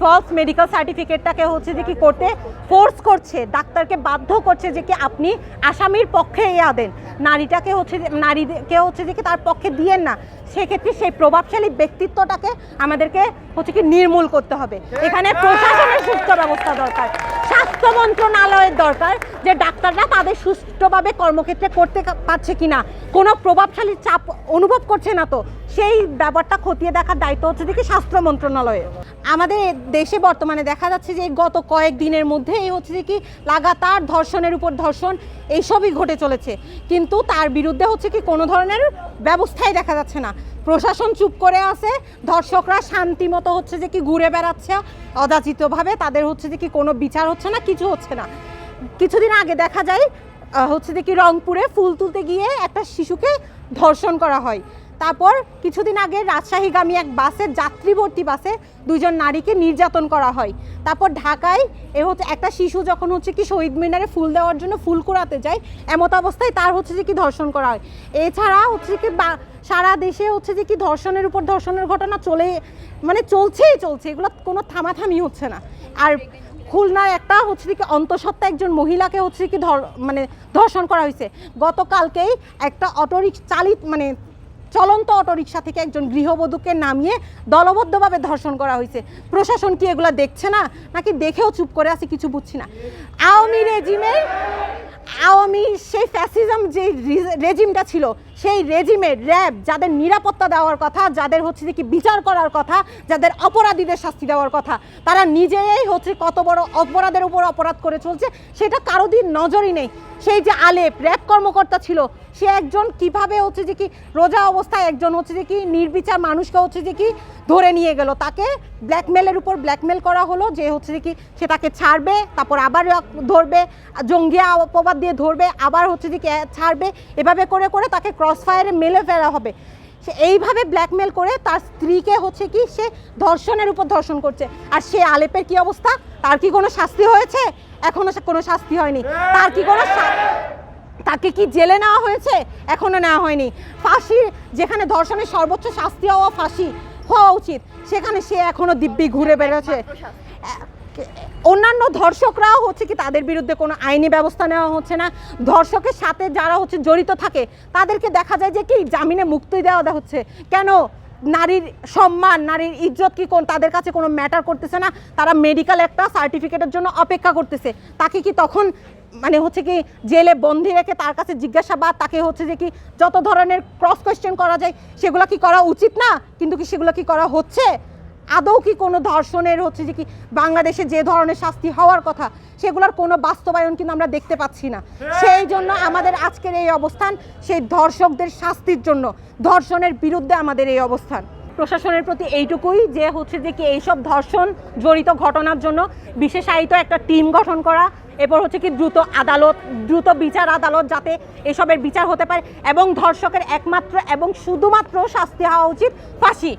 False medical সার্টিফিকেটটাকে হচ্ছে যে কি করতে ফোর্স করছে ডাক্তারকে বাধ্য করছে যে কি আপনি আসামির পক্ষে ইয়া দেন নারীটাকে হচ্ছে যে নারীকে হচ্ছে যে কি তার পক্ষে দিয়েন না। সেক্ষেত্রে সেই প্রভাবশালী ব্যক্তিত্বটাকে আমাদেরকে হচ্ছে কি নির্মূল করতে হবে। এখানে প্রশাসনের সুস্থ ব্যবস্থা দরকার। স্বাস্থ্য মন্ত্রণালয়ের দরকার যে ডাক্তাররা তাদের সুষ্ঠুভাবে কর্মক্ষেত্রে করতে কা- পারছে কিনা। কোনো প্রভাবশালী চাপ অনুভব করছে না তো। সেই ব্যাপারটা খতিয়ে দেখার দায়িত্ব হচ্ছে দেখি স্বাস্থ্য মন্ত্রণালয়ের। আমাদের দেশে বর্তমানে দেখা যাচ্ছে যে গত কয়েক দিনের মধ্যে এই হচ্ছে যে কি লাগাতার ধর্ষণের উপর ধর্ষণ এইসবই ঘটে চলেছে। কিন্তু তার বিরুদ্ধে হচ্ছে কি কোনো ধরনের ব্যবস্থাই দেখা যাচ্ছে না। প্রশাসন চুপ করে আছে। ধর্ষকরা শান্তি মতো হচ্ছে যে কি ঘুরে বেড়াচ্ছে, অযাচিতভাবে। তাদের হচ্ছে যে কি কোনো বিচার হচ্ছে না, কিছু হচ্ছে না। কিছুদিন আগে দেখা যায় হচ্ছে যে কি রংপুরে ফুল তুলতে গিয়ে একটা শিশুকে ধর্ষণ করা হয়। তারপর কিছুদিন আগে রাজশাহীগামী এক বাসের যাত্রীবর্তী বাসে দুইজন নারীকে নির্যাতন করা হয়। তারপর ঢাকায় এ হচ্ছে একটা শিশু যখন হচ্ছে কি শহীদ মিনারে ফুল দেওয়ার জন্য ফুল কুড়াতে যায়, এমত অবস্থায় তার হচ্ছে যে কি ধর্ষণ করা হয়। এছাড়া হচ্ছে কি সারা দেশে হচ্ছে যে কি ধর্ষণের উপর ধর্ষণের ঘটনা চলে মানে চলছেই চলছে, এগুলো কোনো থামাথামি হচ্ছে না। আর খুলনার একটা হচ্ছে কি অন্তঃসত্ত্বা একজন মহিলাকে হচ্ছে কি ধর মানে ধর্ষণ করা হয়েছে। গতকালকেই একটা অটোরিক চালিত মানে চলন্ত অটোরিকশা থেকে একজন গৃহবধূকে নামিয়ে দলবদ্ধভাবে ধর্ষণ করা হয়েছে। প্রশাসন কি এগুলো দেখছে না? নাকি দেখেও চুপ করে আছে কিছু বুঝছি না। আওয়ামী রেজিমের আওয়ামী সেই ফ্যাসিজম যে রেজিমটা ছিল, সেই রেজিমের র্যাব যাদের নিরাপত্তা দেওয়ার কথা, যাদের হচ্ছে কি বিচার করার কথা, যাদের অপরাধীদের শাস্তি দেওয়ার কথা, তারা নিজেই হচ্ছে কত বড় অপরাধের উপর অপরাধ করে চলছে, সেটা কারও দিন নজরই নেই। সেই যে আলেপ, র্যাব কর্মকর্তা ছিল সে একজন কীভাবে হচ্ছে যে কি রোজা অবস্থায় একজন হচ্ছে যে কি নির্বিচার মানুষকে হচ্ছে যে কি ধরে নিয়ে গেল। তাকে ব্ল্যাকমেলের উপর ব্ল্যাকমেল করা হলো যে হচ্ছে যে কি সে তাকে ছাড়বে, তারপর আবার ধরবে জঙ্গিয়া অপবাদ দিয়ে ধরবে, আবার হচ্ছে যে কি ছাড়বে। এভাবে করে করে তাকে ক্রস ফায়ারে মেলে ফেলা হবে। সে এইভাবে ব্ল্যাকমেল করে তার স্ত্রীকে হচ্ছে কি সে ধর্ষণের উপর ধর্ষণ করছে। আর সে আলেপের কি অবস্থা? তার কি কোনো শাস্তি হয়েছে? এখনও সে কোনো শাস্তি হয়নি। তার কি কোনো তাকে কি জেলে নেওয়া হয়েছে? এখনও নেওয়া হয়নি। ফাঁসি যেখানে ধর্ষণের সর্বোচ্চ শাস্তি হওয়া ফাঁসি হওয়া উচিত, সেখানে সে এখনও দিব্যি ঘুরে বেড়াচ্ছে। অন্যান্য ধর্ষকরাও হচ্ছে কি তাদের বিরুদ্ধে কোনো আইনি ব্যবস্থা নেওয়া হচ্ছে না। ধর্ষকের সাথে যারা হচ্ছে জড়িত থাকে, তাদেরকে দেখা যায় যে কি জামিনে মুক্তি দেওয়া দেওয়া হচ্ছে। কেন? নারীর সম্মান, নারীর ইজ্জত কি কোন? তাদের কাছে কোনো ম্যাটার করতেছে না? তারা মেডিকেল একটা সার্টিফিকেটের জন্য অপেক্ষা করতেছে। তাকে কি তখন মানে হচ্ছে কি জেলে বন্দি রেখে তার কাছে জিজ্ঞাসাবাদ? তাকে হচ্ছে যে কি যত ধরনের ক্রস কোয়েশ্চেন করা যায়, সেগুলো কি করা উচিত না? কিন্তু কি সেগুলো কি করা হচ্ছে? আদৌ কি কোনো ধর্ষণের হচ্ছে যে কি বাংলাদেশে যে ধরনের শাস্তি হওয়ার কথা, সেগুলোর কোনো বাস্তবায়ন কিন্তু আমরা দেখতে পাচ্ছি না। সেই জন্য আমাদের আজকের এই অবস্থান, সেই ধর্ষকদের শাস্তির জন্য, ধর্ষণের বিরুদ্ধে আমাদের এই অবস্থান। প্রশাসনের প্রতি এইটুকুই যে হচ্ছে যে কি এইসব ধর্ষণ জড়িত ঘটনার জন্য বিশেষায়িত একটা টিম গঠন করা এরপর হচ্ছে কি দ্রুত আদালত দ্রুত বিচার আদালত যাতে এসবের বিচার হতে পারে এবং ধর্ষকের একমাত্র এবং শুধুমাত্র শাস্তি হওয়া উচিত ফাঁসি।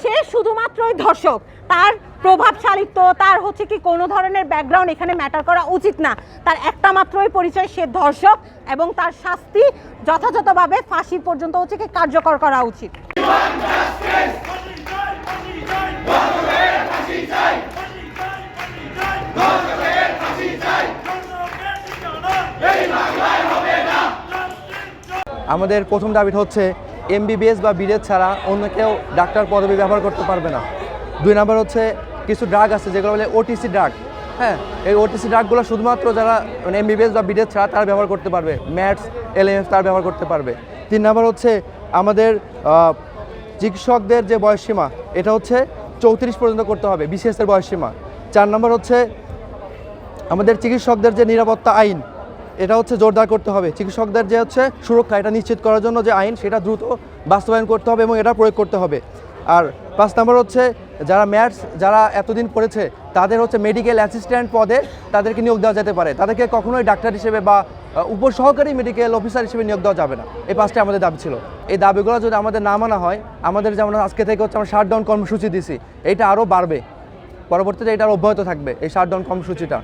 সে শুধুমাত্রই ধর্ষক। তার প্রভাবশালিত্ব তার হচ্ছে কি কোনো ধরনের ব্যাকগ্রাউন্ড এখানে ম্যাটার করা উচিত না। তার একটা মাত্রই পরিচয় সে ধর্ষক এবং তার শাস্তি যথাযথভাবে ফাঁসি পর্যন্ত হচ্ছে কি কার্যকর করা উচিত। আমাদের প্রথম দাবিটা হচ্ছে এমবিবিএস বা বিডেস ছাড়া অন্য কেউ ডাক্তার পদবি ব্যবহার করতে পারবে না। দুই নাম্বার হচ্ছে কিছু ড্রাগ আছে, যেগুলো বলে ওটিসি ড্রাগ হ্যাঁ এই ওটিসি ড্রাগগুলো শুধুমাত্র যারা মানে এমবিবিএস বা বিডেস ছাড়া তারা ব্যবহার করতে পারবে। ম্যাটস এলএমএফ তারা ব্যবহার করতে পারবে। তিন নাম্বার হচ্ছে আমাদের চিকিৎসকদের যে বয়সসীমা এটা হচ্ছে চৌত্রিশ পর্যন্ত করতে হবে বিসিএসের বয়সসীমা চার নম্বর হচ্ছে আমাদের চিকিৎসকদের যে নিরাপত্তা আইন এটা হচ্ছে জোরদার করতে হবে। চিকিৎসকদের যে হচ্ছে সুরক্ষা এটা নিশ্চিত করার জন্য যে আইন, সেটা দ্রুত বাস্তবায়ন করতে হবে এবং এটা প্রয়োগ করতে হবে। আর পাঁচ নম্বর হচ্ছে যারা ম্যাথস যারা এতদিন পড়েছে, তাদের হচ্ছে মেডিকেল অ্যাসিস্ট্যান্ট পদে তাদেরকে নিয়োগ দেওয়া যেতে পারে। তাদেরকে কখনোই ডাক্তার হিসেবে বা উপসহকারী মেডিকেল অফিসার হিসেবে নিয়োগ দেওয়া যাবে না। এই পাঁচটা আমাদের দাবি ছিল। এই দাবিগুলো যদি আমাদের না মানা হয়, আমাদের যেমন আজকে থেকে হচ্ছে আমরা শাটডাউন কর্মসূচি দিছি, এইটা আরও বাড়বে। পরবর্তীতে এটা অব্যাহত থাকবে, এই শাটডাউন কর্মসূচিটা।